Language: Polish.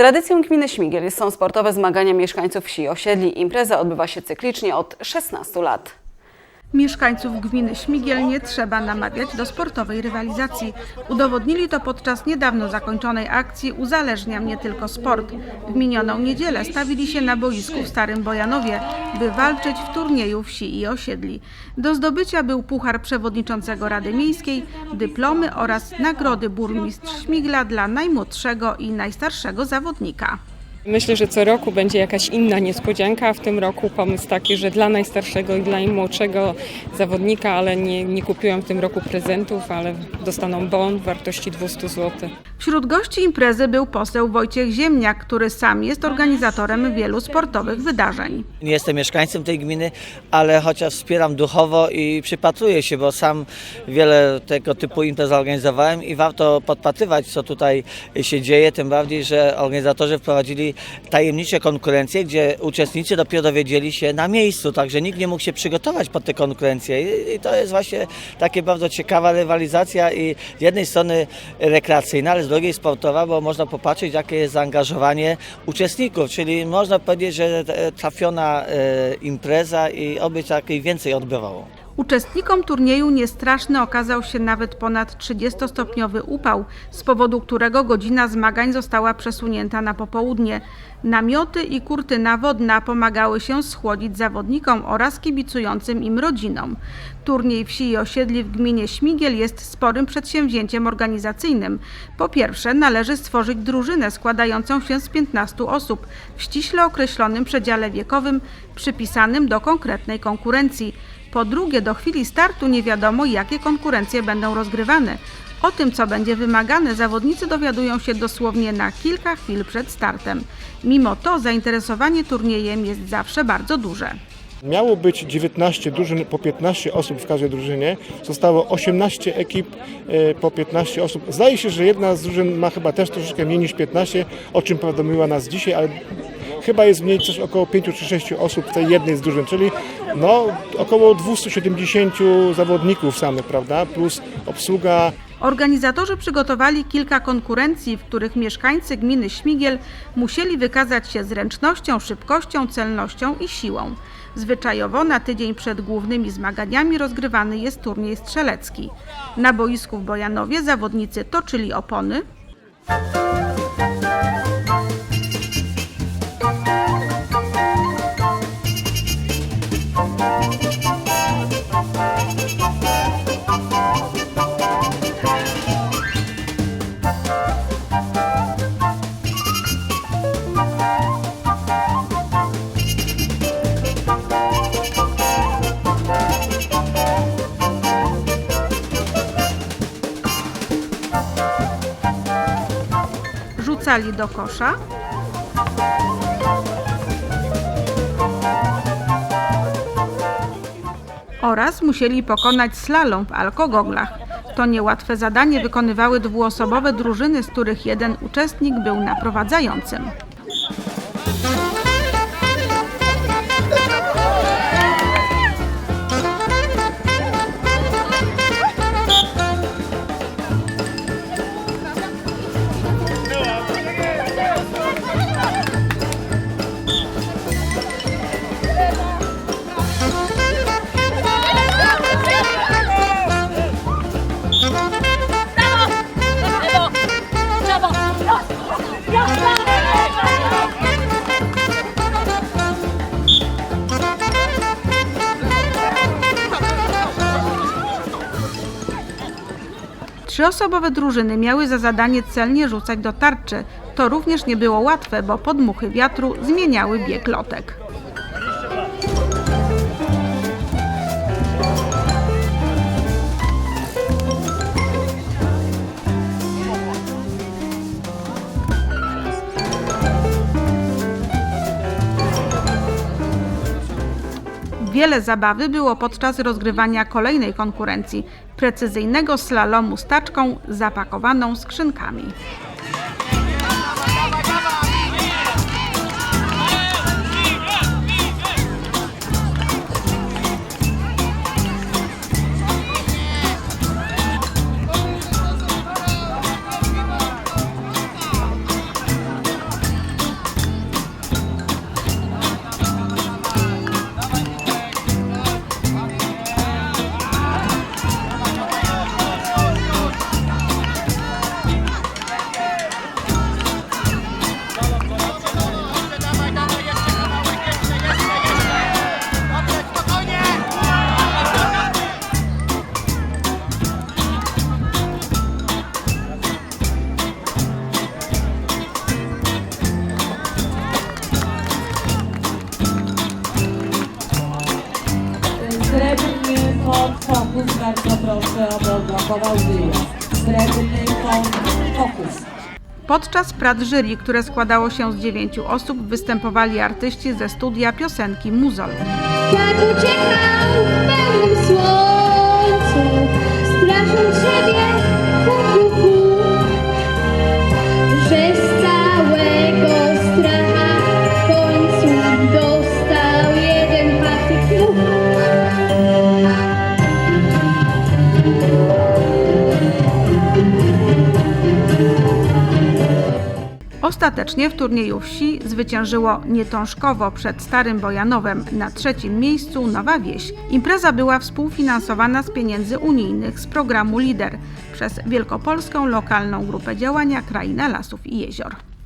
Tradycją gminy Śmigiel są sportowe zmagania mieszkańców wsi i osiedli. Impreza odbywa się cyklicznie od 16 lat. Mieszkańców gminy Śmigiel nie trzeba namawiać do sportowej rywalizacji. Udowodnili to podczas niedawno zakończonej akcji Uzależnia mnie tylko sport. W minioną niedzielę stawili się na boisku w Starym Bojanowie, by walczyć w turnieju wsi i osiedli. Do zdobycia był puchar przewodniczącego Rady Miejskiej, dyplomy oraz nagrody burmistrz Śmigla dla najmłodszego i najstarszego zawodnika. Myślę, że co roku będzie jakaś inna niespodzianka, a w tym roku pomysł taki, że dla najstarszego i dla najmłodszego zawodnika, ale nie, nie kupiłam w tym roku prezentów, ale dostaną bon w wartości 200 zł. Wśród gości imprezy był poseł Wojciech Ziemniak, który sam jest organizatorem wielu sportowych wydarzeń. Nie jestem mieszkańcem tej gminy, ale chociaż wspieram duchowo i przypatruję się, bo sam wiele tego typu imprez organizowałem i warto podpatrywać, co tutaj się dzieje, tym bardziej, że organizatorzy wprowadzili tajemnicze konkurencje, gdzie uczestnicy dopiero dowiedzieli się na miejscu, także nikt nie mógł się przygotować pod te konkurencje I- i to jest właśnie takie bardzo ciekawa rywalizacja i z jednej strony rekreacyjna, ale z drugiej sportowa, bo można popatrzeć, jakie jest zaangażowanie uczestników, czyli można powiedzieć, że e, trafiona e, impreza i oby takiej więcej odbywało. Uczestnikom turnieju niestraszny okazał się nawet ponad 30-stopniowy upał, z powodu którego godzina zmagań została przesunięta na popołudnie. Namioty i kurtyna wodna pomagały się schłodzić zawodnikom oraz kibicującym im rodzinom. Turniej wsi i osiedli w gminie Śmigiel jest sporym przedsięwzięciem organizacyjnym. Po pierwsze, należy stworzyć drużynę składającą się z 15 osób w ściśle określonym przedziale wiekowym przypisanym do konkretnej konkurencji. Po drugie, do chwili startu nie wiadomo, jakie konkurencje będą rozgrywane. O tym, co będzie wymagane, zawodnicy dowiadują się dosłownie na kilka chwil przed startem. Mimo to zainteresowanie turniejem jest zawsze bardzo duże. Miało być 19 drużyn po 15 osób w każdej drużynie. Zostało 18 ekip e, po 15 osób. Zdaje się, że jedna z drużyn ma chyba też troszeczkę mniej niż 15, o czym powiadomiła nas dzisiaj, ale chyba jest mniej coś około 5 czy 6 osób w tej jednej z drużyn, czyli no, około 270 zawodników samych, prawda? Plus obsługa Organizatorzy przygotowali kilka konkurencji, w których mieszkańcy gminy Śmigiel musieli wykazać się zręcznością, szybkością, celnością i siłą. Zwyczajowo na tydzień przed głównymi zmaganiami rozgrywany jest turniej strzelecki. Na boisku w Bojanowie zawodnicy toczyli opony, rzucali do kosza, oraz musieli pokonać slalom w alkogoglach. To niełatwe zadanie wykonywały dwuosobowe drużyny, z których jeden uczestnik był naprowadzającym. Trzyosobowe drużyny miały za zadanie celnie rzucać do tarczy. To również nie było łatwe, bo podmuchy wiatru zmieniały bieg lotek. Wiele zabawy było podczas rozgrywania kolejnej konkurencji precyzyjnego slalomu z taczką zapakowaną skrzynkami. Aby odblokował wyjazd. Srebrny kon, fokus. Podczas prac jury, które składało się z dziewięciu osób, występowali artyści ze studia piosenki Muzol. Jak uciekał w pełnym Ostatecznie w turnieju wsi zwyciężyło Nietążkowo przed Starym Bojanowem. Na trzecim miejscu Nowa Wieś. Impreza była współfinansowana z pieniędzy unijnych z programu LIDER przez Wielkopolską Lokalną Grupę Działania Kraina Lasów i Jezior.